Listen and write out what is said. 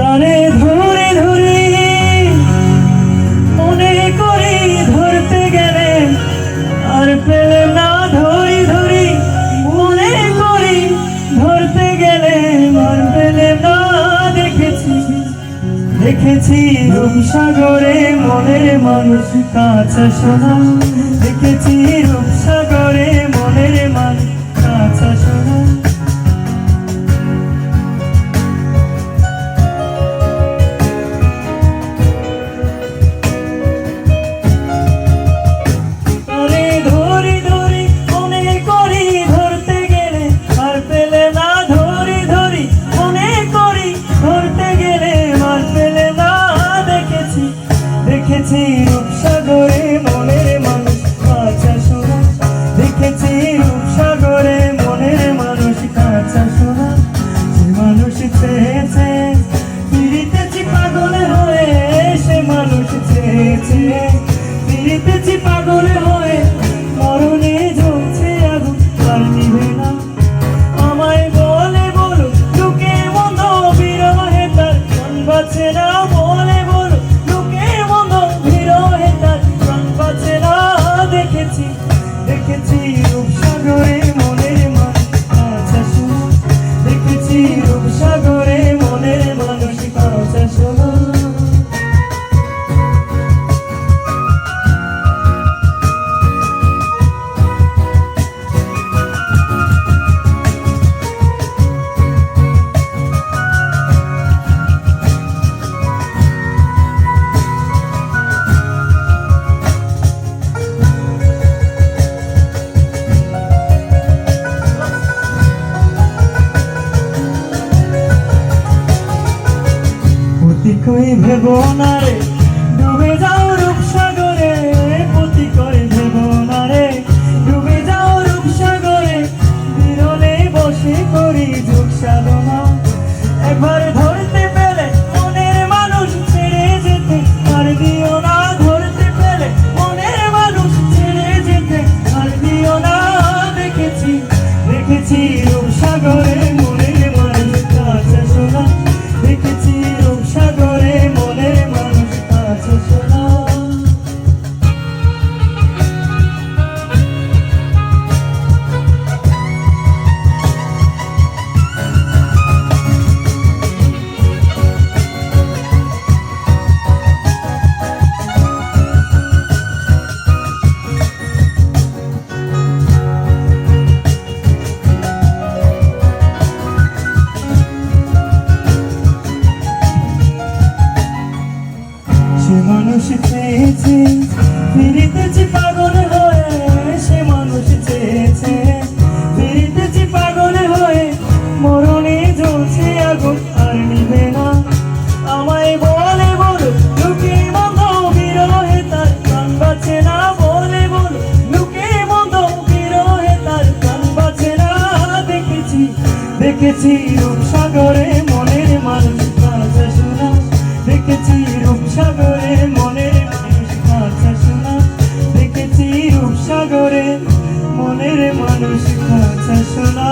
তারে ধরে ধরে, মনে করি ধরতে গেলে আর পেলে না ধরি ধরি, মনে করি ধরতে গেলে আর পেলে না দেখেছি। দেখেছি রূপসাগরে মনের মানুষ কাছে শোনা দেখেছি পতি কই ভেব না রে। ডুবে যাও রূপসাগরে পতি কই ভেব না রে। ডুবে যাও রূপসাগরে, বিরলে বসে করি যোগ সাধনা। একবার মানুষ চেয়েছে ফিরিতেছি পাগল হয়ে সে মানুষ চেয়েছে। ফিরিতেছি পাগল হয়ে মরণে জ্বলছে আগুন আর নিবে না। আমায় বলে বলো, লোকে বন্ধ বিরহে তার প্রাণ বাঁচে না। বলে বলো, লোকে বন্ধ বিরহে তার প্রাণ বাঁচে না। দেখেছি দেখেছি রূপসা মানুষ কথা শোনা